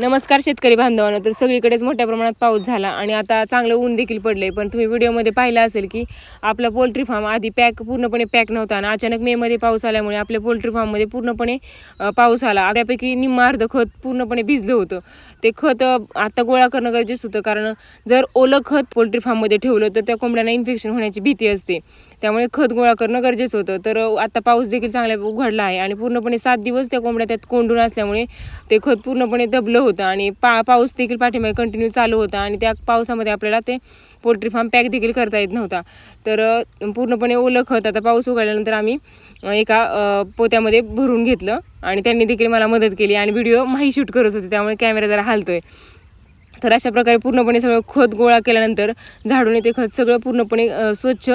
नमस्कार शेतकरी बांधवांना. तर सगळीकडेच मोठ्या प्रमाणात पाऊस झाला आणि आता चांगलं ऊन देखील पडलंय. पण तुम्ही व्हिडिओमध्ये पाहिलं असेल की आपला पोल्ट्री फार्म आधी पॅक पूर्णपणे पॅक नव्हता आणि अचानक मेमध्ये पाऊस आल्यामुळे आपल्या पोल्ट्री फार्ममध्ये पूर्णपणे पाऊस आला. त्यापैकी निम्मा अर्ध खत पूर्णपणे भिजलं होतं. ते खत आत्ता आता गोळा करणं गरजेचं होतं कारण जर ओलं खत पोल्ट्री फार्ममध्ये ठेवलं तर त्या कोंबड्यांना इन्फेक्शन होण्याची भीती असते. त्यामुळे खत गोळा करणं गरजेचं होतं. तर आता पाऊस देखील चांगला उघडला आहे आणि पूर्णपणे सात दिवस त्या कोंबड्या त्यात कोंडून असल्यामुळे ते खत पूर्णपणे दबलं होतं आणि पा पाऊस देखील पाठीमागे कंटिन्यू चालू होता आणि त्या पावसामध्ये आपल्याला ते पोल्ट्री फार्म पॅक देखील करता येत नव्हता. तर पूर्णपणे ओलं खत आता पाऊस उघडल्यानंतर आम्ही एका पोत्यामध्ये भरून घेतलं आणि त्यांनी देखील मला मदत केली आणि व्हिडिओ माही शूट करत होते. त्यामुळे कॅमेरा जरा हालतोय. तर अशा प्रकारे पूर्णपणे सगळं खत गोळा केल्यानंतर झाडून ते खत सगळं पूर्णपणे स्वच्छ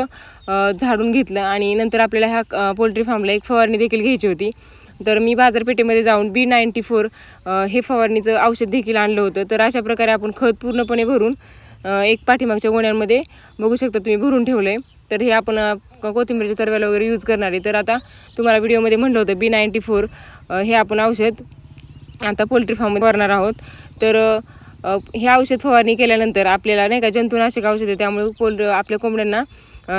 झाडून घेतलं आणि नंतर आपल्याला ह्या पोल्ट्री फार्मला एक फवारणी देखील घ्यायची होती. तर मी बाजारपेठेमध्ये जाऊन बी नाईन्टी फोर हे फवारणीचं औषध देखील आणलं होतं. तर अशा प्रकारे आपण खत पूर्णपणे भरून एक पाठीमागच्या गोण्यांमध्ये बघू शकता तुम्ही भरून ठेवलं आहे तर हे आपण कोथिंबीरच्या तरव्याला वगैरे यूज करणार आहे. तर आता तुम्हाला व्हिडिओमध्ये म्हणलं होतं बी नाईन्टी फोर हे आपण औषध आता पोल्ट्री फार्ममध्ये भरणार आहोत. तर हे औषध फवारणी केल्यानंतर आपल्याला नाही का जंतुनाशक औषध आहे त्यामुळे पोल आपल्या कोंबड्यांना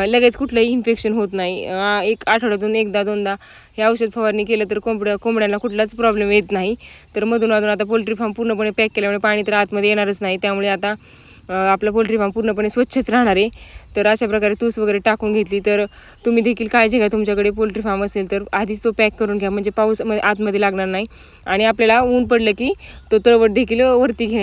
लगेच कुठलंही इन्फेक्शन होत नाही. एक आठवड्यातून एकदा दोनदा हे औषध फवारणी केलं तर कोंबड्या कोंबड्यांना कुठलाच प्रॉब्लेम येत नाही. तर मधून अधून आता पोल्ट्री फार्म पूर्णपणे पॅक केल्यामुळे पाणी तर आतमध्ये येणारच नाही. त्यामुळे आता आपला पोल्ट्री फार्म पूर्णपणे स्वच्छच राहणार आहे. तर अशा प्रकारे तूस वगैरे टाकून घेतली तर तुम्ही देखील काळजी घ्या. तुमच्याकडे पोल्ट्री फार्म असेल तर आधीच तो पॅक करून घ्या. म्हणजे पाऊस आतमध्ये लागणार नाही. आणि आपल्याला ऊन पडलं की तो तळवट देखील वरती घे